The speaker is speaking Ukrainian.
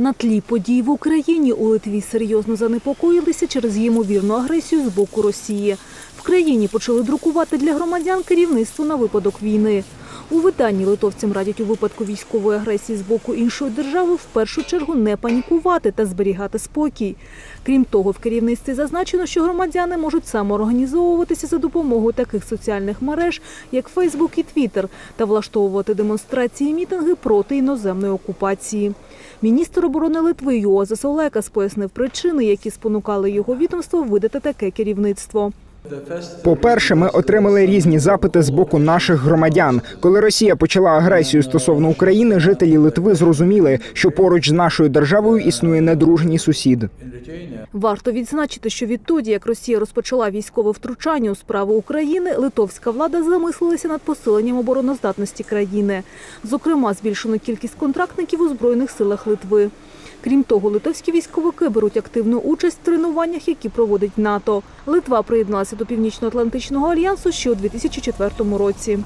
На тлі подій в Україні у Литві серйозно занепокоїлися через ймовірну агресію з боку Росії. В країні почали друкувати для громадян керівництво на випадок війни. У виданні литовцям радять у випадку військової агресії з боку іншої держави в першу чергу не панікувати та зберігати спокій. Крім того, в керівництві зазначено, що громадяни можуть самоорганізовуватися за допомогою таких соціальних мереж, як Фейсбук і Твіттер, та влаштовувати демонстрації і мітинги проти іноземної окупації. Міністр оборони Литви Юозас Олекас пояснив причини, які спонукали його відомство видати таке керівництво. По-перше, ми отримали різні запити з боку наших громадян. Коли Росія почала агресію стосовно України, жителі Литви зрозуміли, що поруч з нашою державою існує недружній сусід. Варто відзначити, що відтоді, як Росія розпочала військове втручання у справи України, литовська влада замислилася над посиленням обороноздатності країни. Зокрема, збільшено кількість контрактників у збройних силах Литви. Крім того, литовські військовики беруть активну участь в тренуваннях, які проводить НАТО. Литва приєдналася до Північно-Атлантичного альянсу ще у 2004 році.